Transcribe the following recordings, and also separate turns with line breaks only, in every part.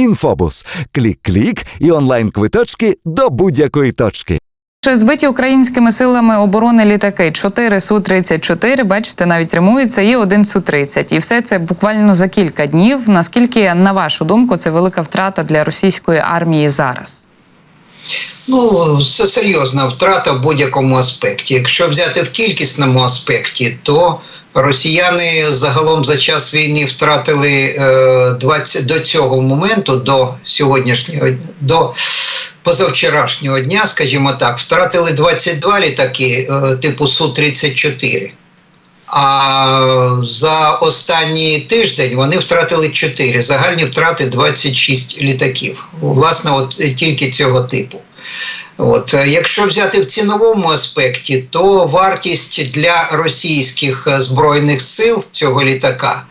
Інфобус. Клік-клік і онлайн-квиточки до будь-якої точки.
Чи Збиті українськими силами оборони літаки 4 Су-34, бачите, навіть римується, і один Су-30. І все це буквально за кілька днів. Наскільки, на вашу думку, це велика втрата для російської армії зараз?
Ну, це серйозна втрата в будь-якому аспекті. Якщо взяти в кількісному аспекті, то росіяни загалом за час війни втратили е, 20, до цього моменту, до сьогоднішнього до позавчорашнього дня, скажімо так, втратили 22 літаки е, типу Су-34. А за останній тиждень вони втратили 4. Загальні втрати 26 літаків. Власне, от тільки цього типу. От, е, якщо взяти в ціновому аспекті, то вартість для російських е, збройних сил цього літака.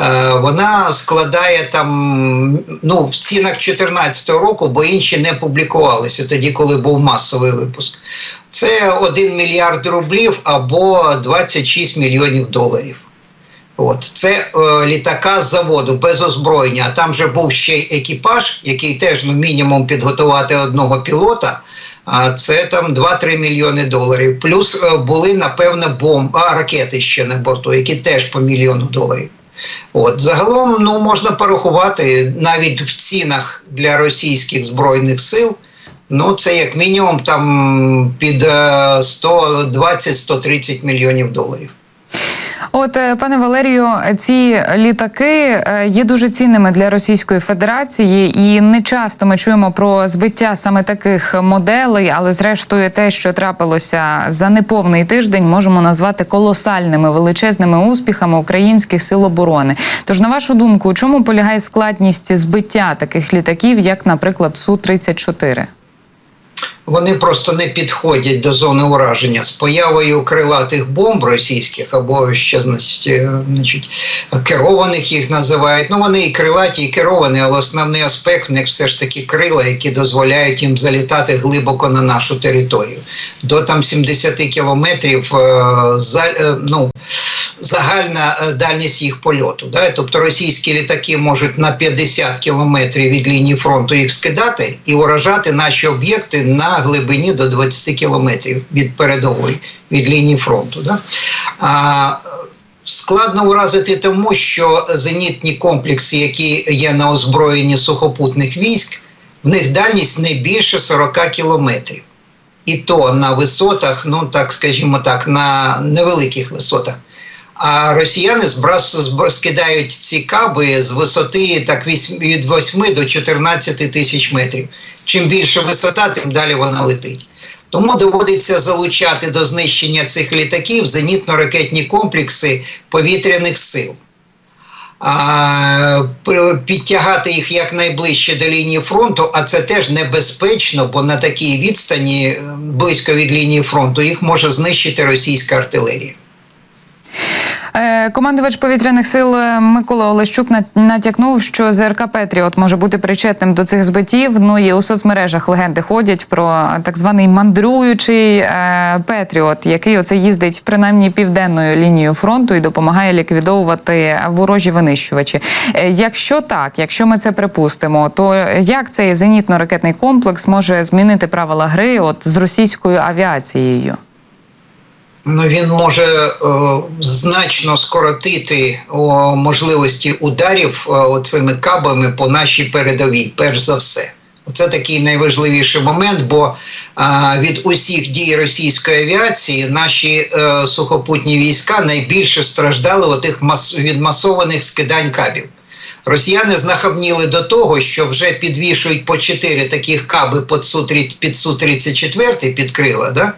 е, Вона складає там ну в цінах 2014 року, бо інші не публікувалися тоді, коли був масовий випуск. Це 1 мільярд рублів або 26 мільйонів доларів. От це е, літака з заводу без озброєння. Там же був ще екіпаж, який теж ну, мінімум підготувати одного пілота. А це там 2-3 мільйони доларів. Плюс е, були, напевно, бомб, а ракети ще на борту, які теж по мільйону доларів. От загалом ну можна порахувати навіть в цінах для російських збройних сил. Ну, це як мінімум там під е, 120-130 мільйонів доларів.
От, е, пане Валерію, ці літаки е, є дуже цінними для Російської Федерації, і не часто ми чуємо про збиття саме таких моделей, але зрештою, те, що трапилося за неповний тиждень, можемо назвати колосальними величезними успіхами українських сил оборони. Тож, на вашу думку, у чому полягає складність збиття таких літаків, як, наприклад, Су 34
Вони просто не підходять до зони ураження з появою крилатих бомб російських або ще е, значить, керованих їх називають. Ну вони і крилаті, і керовані, але основний аспект в них все ж таки крила, які дозволяють їм залітати глибоко на нашу територію. До там 70 кілометрів е, за, е, ну, загальна е, дальність їх польоту. Да? Тобто російські літаки можуть на 50 кілометрів від лінії фронту їх скидати і уражати наші об'єкти на глибині до 20 кілометрів від передової, від лінії фронту. Да? А, Складно уразити тому, що зенітні комплекси, які є на озброєнні сухопутних військ, в них дальність не більше 40 кілометрів. І то на висотах, ну так скажімо так, на невеликих висотах. А росіяни скидають ці каби з висоти так від 8 до 14 тисяч метрів. Чим більше висота, тим далі вона летить. Тому доводиться залучати до знищення цих літаків зенітно-ракетні комплекси повітряних сил. А, підтягати їх якнайближче до лінії фронту, а це теж небезпечно, бо на такій відстані, е, близько від лінії фронту, їх може знищити російська артилерія.
Е, Командувач повітряних сил е, Микола Олещук на- натякнув, що ЗРК Петріот може бути причетним до цих збиттів. Ну і у соцмережах легенди ходять про так званий мандруючий е, Петріот, який оце їздить принаймні південною лінією фронту і допомагає ліквідовувати ворожі винищувачі. Якщо так, якщо ми це припустимо, то як цей зенітно-ракетний комплекс може змінити правила гри от з російською авіацією?
Ну, він може е, значно скоротити можливості ударів е, цими кабами по нашій передовій, перш за все. Це такий найважливіший момент, бо а, від усіх дій російської авіації наші е, сухопутні війська найбільше страждали мас, від масованих скидань кабів. Росіяни знахабніли до того, що вже підвішують по 4 таких каби під Су-30 під Су-34 під крила, да?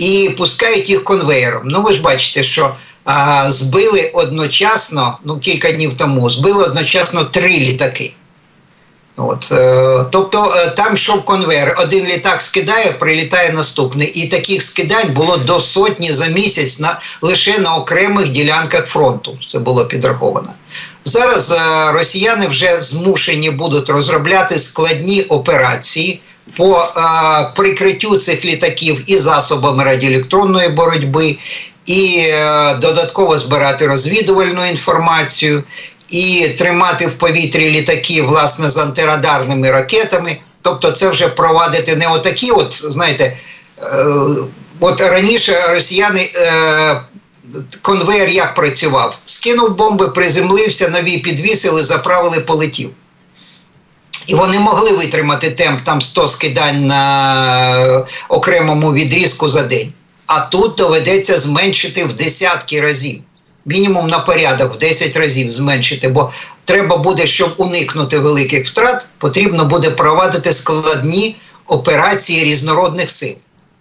І пускають їх конвеєром. Ну ви ж бачите, що а, збили одночасно, ну кілька днів тому, збили одночасно три літаки. От, е, тобто е, там йшов конвейер, один літак скидає, прилітає наступний. І таких скидань було до сотні за місяць на, лише на окремих ділянках фронту. Це було підраховано. Зараз е, росіяни вже змушені будуть розробляти складні операції по е, прикриттю цих літаків і засобами радіоелектронної боротьби, і е, додатково збирати розвідувальну інформацію. і тримати в повітрі літаки, власне, з антирадарними ракетами. Тобто, це вже провадити не отакі, от знаєте, е, от раніше росіяни. Е, Конвейер як працював? Скинув бомби, приземлився, нові підвісили, заправили, полетів. І вони могли витримати темп там 100 скидань на окремому відрізку за день. А тут доведеться зменшити в десятки разів. Мінімум на порядок в 10 разів зменшити, бо треба буде, щоб уникнути великих втрат, потрібно буде провадити складні операції різнородних сил.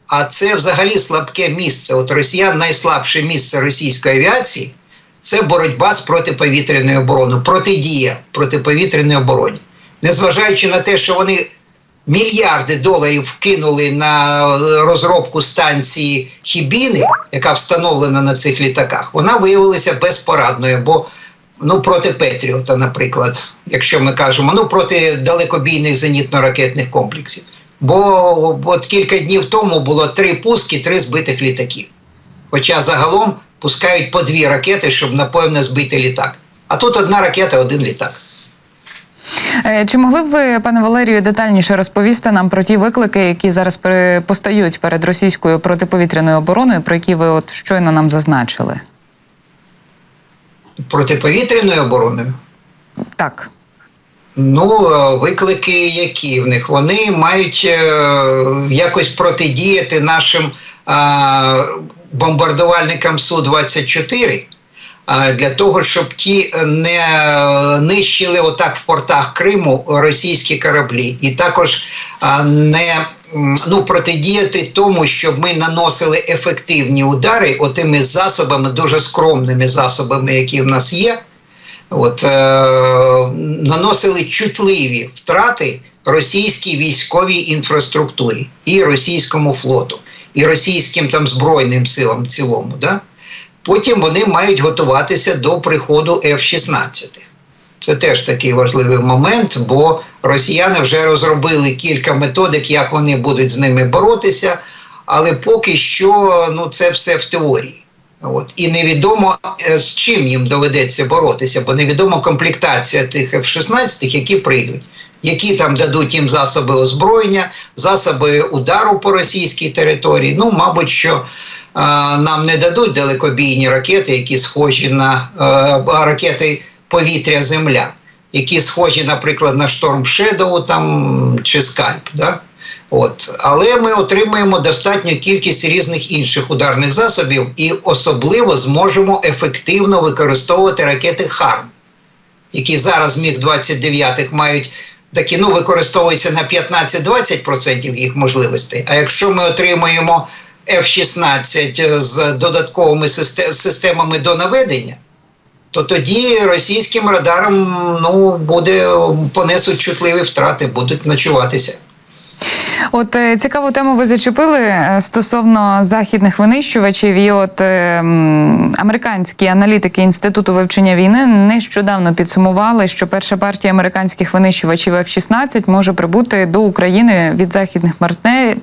А це взагалі слабке місце. От росіян найслабше місце російської авіації це боротьба з протиповітряною обороною, протидія протиповітряній обороні. Незважаючи на те, що вони мільярди доларів вкинули на розробку станції Хібіни, яка встановлена на цих літаках, вона виявилася безпорадною, бо ну, проти Петріота, наприклад, якщо ми кажемо, ну проти далекобійних зенітно-ракетних комплексів. Бо от кілька днів тому було три пуски, три збитих літаків. Хоча загалом пускають по дві ракети, щоб напевно збити літак. А тут одна ракета, один літак.
Е, Чи могли б ви, пане Валерію, детальніше розповісти нам про ті виклики, які зараз постають перед російською протиповітряною обороною, про які ви от щойно нам зазначили?
Протиповітряною обороною.
Так.
Ну, е, виклики, які в них? Вони мають е, якось протидіяти нашим бомбардувальникам Су-24 е, для того, щоб ті не нищили отак в портах Криму російські кораблі, і також е, не ну, протидіяти тому, щоб ми наносили ефективні удари отими засобами, дуже скромними засобами, які в нас є. От, е, наносили чутливі втрати російській військовій інфраструктурі і російському флоту, і російським там збройним силам в цілому. Да? Потім вони мають готуватися до приходу F-16. Це теж такий важливий момент, бо росіяни вже розробили кілька методик, як вони будуть з ними боротися, але поки що ну, це все в теорії. От. І невідомо, е, з чим їм доведеться боротися, бо невідомо комплектація тих F-16, які прийдуть, які там дадуть їм засоби озброєння, засоби удару по російській території. Ну, мабуть, що нам не дадуть далекобійні ракети, які схожі на е, ракети повітря-земля, які схожі, наприклад, на Шторм Shadow там, чи Скальп. Да? От. Але ми отримаємо достатню кількість різних інших ударних засобів і особливо зможемо ефективно використовувати ракети ХАРМ, які зараз Міг-29 мають такі, ну, використовуються на 15-20% їх можливостей. А якщо ми отримаємо F-16 з додатковими систе- системами до наведення, то тоді російським радарам ну, буде понесуть чутливі втрати, будуть ночуватися.
От е, цікаву тему ви зачепили е, стосовно західних винищувачів. І от е, американські аналітики інституту вивчення війни нещодавно підсумували, що перша партія американських винищувачів F-16 може прибути до України від західних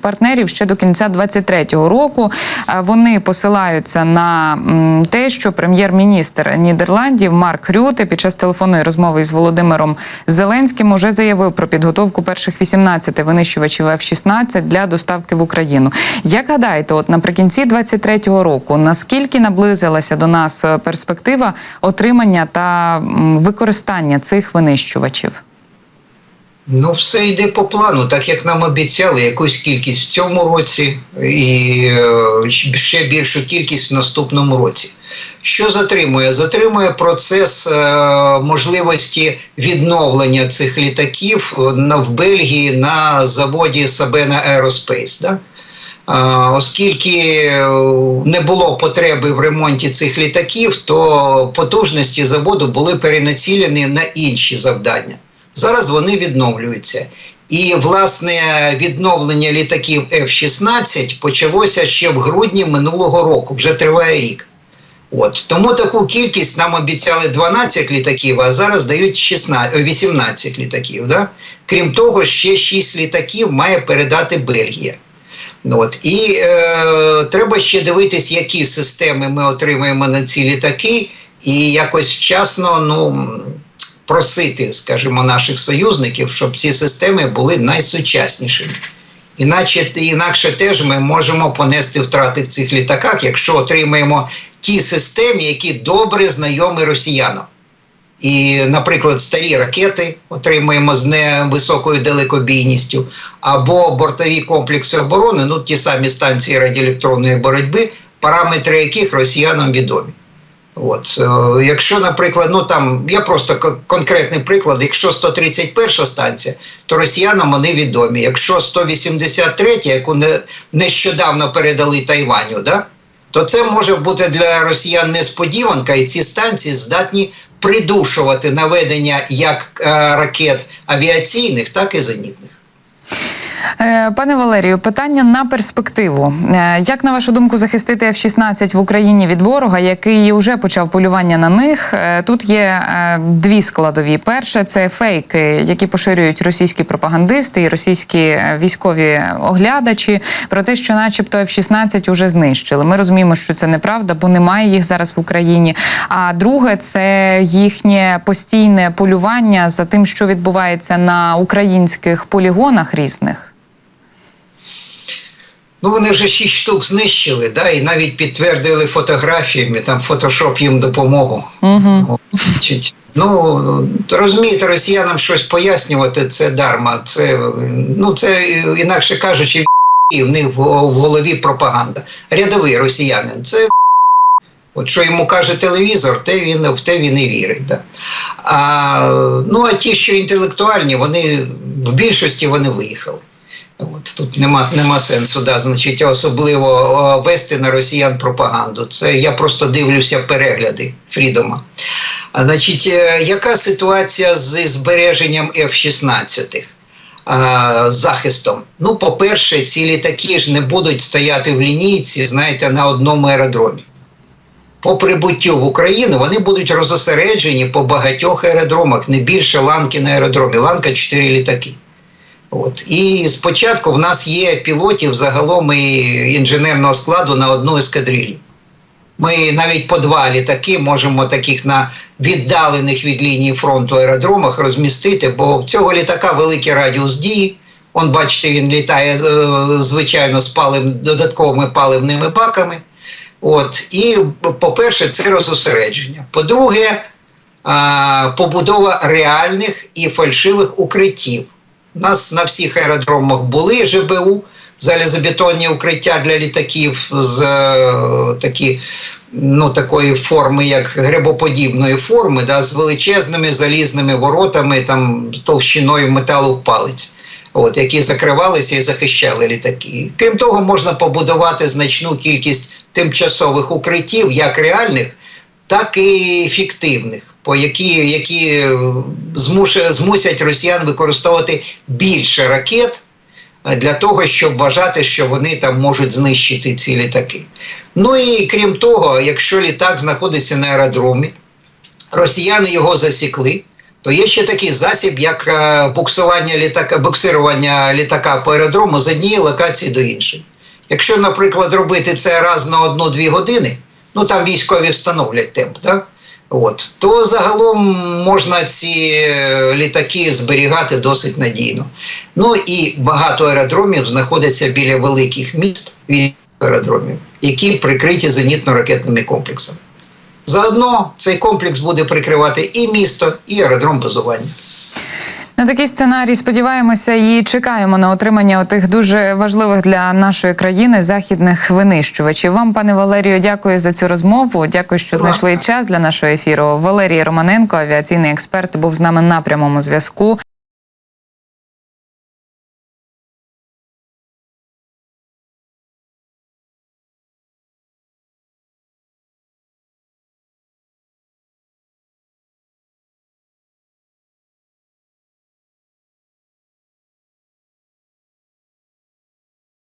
партнерів ще до кінця 23-го року. Вони посилаються на те, що прем'єр-міністр Нідерландів Марк Рюте під час телефонної розмови із Володимиром Зеленським уже заявив про підготовку перших 18 винищувачів F-16 для доставки в Україну. Як гадаєте, от наприкінці 23-го року наскільки наблизилася до нас е, перспектива отримання та використання цих винищувачів?
Ну, все йде по плану, так як нам обіцяли якусь кількість в цьому році і е, ще більшу кількість в наступному році. Що затримує? Затримує процес е, можливості відновлення цих літаків е, в Бельгії на заводі Сабена Aerospace. Да? Оскільки не було потреби в ремонті цих літаків, то потужності заводу були перенацілені на інші завдання. Зараз вони відновлюються. І, власне, відновлення літаків F-16 почалося ще в грудні минулого року, вже триває рік. От. Тому таку кількість нам обіцяли 12 літаків, а зараз дають 16, 18 літаків. Да? Крім того, ще 6 літаків має передати Бельгія. От. І е, треба ще дивитись, які системи ми отримаємо на ці літаки, і якось вчасно ну, просити, скажімо, наших союзників, щоб ці системи були найсучаснішими. Іначе інакше теж ми можемо понести втрати в цих літаках, якщо отримаємо ті системи, які добре знайомі росіянам. І, наприклад, старі ракети отримуємо з невисокою далекобійністю, або бортові комплекси оборони, ну ті самі станції радіоелектронної боротьби, параметри яких росіянам відомі. От, е, якщо, наприклад, ну там я просто конкретний приклад, якщо 131 станція, то росіянам вони відомі. Якщо 183, яку не, нещодавно передали Тайваню, да, то це може бути для росіян несподіванка, і ці станції здатні придушувати наведення як е, ракет авіаційних, так і зенітних.
Е, Пане Валерію, питання на перспективу. Е, Як на вашу думку захистити F-16 в Україні від ворога, який вже почав полювання на них? Е, Тут є дві складові. Перше це фейки, які поширюють російські пропагандисти і російські військові оглядачі про те, що, начебто, F-16 уже знищили. Ми розуміємо, що це неправда, бо немає їх зараз в Україні. А друге це їхнє постійне полювання за тим, що відбувається на українських полігонах різних.
Ну, вони вже шість штук знищили, да, і навіть підтвердили фотографіями, там фотошоп їм допомогу.
Угу.
Ну, розумієте, росіянам щось пояснювати це дарма. Це, ну, це інакше кажучи, і в них в в голові пропаганда. Рядовий росіянин. Це От що йому каже телевізор, те він, в те він і вірить. Да. А, ну, а ті, що інтелектуальні, вони в більшості вони виїхали. От, тут нема, нема сенсу, да, значить, особливо вести на росіян пропаганду. Це я просто дивлюся перегляди Фрідома. А, значить, е, яка ситуація з збереженням F-16? захистом. Ну, по-перше, ці літаки ж не будуть стояти в лінійці, знаєте, на одному аеродромі. По прибуттю в Україну вони будуть розосереджені по багатьох аеродромах, не більше ланки на аеродромі. Ланка 4 літаки. От. І спочатку в нас є пілотів загалом і інженерного складу на одну ескадрилью. Ми навіть по два літаки можемо таких на віддалених від лінії фронту аеродромах розмістити, бо в цього літака великий радіус дії. Он, бачите, він літає е, звичайно з палив, додатковими паливними баками. От. І, по-перше, це розосередження. По-друге, побудова реальних і фальшивих укриттів. У нас на всіх аеродромах були ЖБУ, залізобетонні укриття для літаків з е, такі, ну, такої форми, як грибоподібної форми, да, з величезними залізними воротами, там, товщиною металу в палець. От, які закривалися і захищали літаки. Крім того, можна побудувати значну кількість тимчасових укриттів, як реальних, так і фіктивних, які, які змусять росіян використовувати більше ракет е, для того, щоб вважати, що вони там можуть знищити ці літаки. Ну і крім того, якщо літак знаходиться на аеродромі, росіяни його засікли. То є ще такий засіб, як е, буксування літака, буксирування літака по аеродрому з однієї локації до іншої. Якщо, наприклад, робити це раз на одну-дві години, ну там військові встановлять темп, так? От, то загалом можна ці е, літаки зберігати досить надійно. Ну і багато аеродромів знаходяться біля великих міст аеродромів, які прикриті зенітно-ракетними комплексами. Заодно цей комплекс буде прикривати і місто, і аеродром базування.
На такий сценарій сподіваємося і чекаємо на отримання отих дуже важливих для нашої країни західних винищувачів. Вам, пане Валерію, дякую за цю розмову. Дякую, що знайшли час для нашого ефіру. Валерій Романенко, авіаційний експерт, був з нами на прямому зв'язку.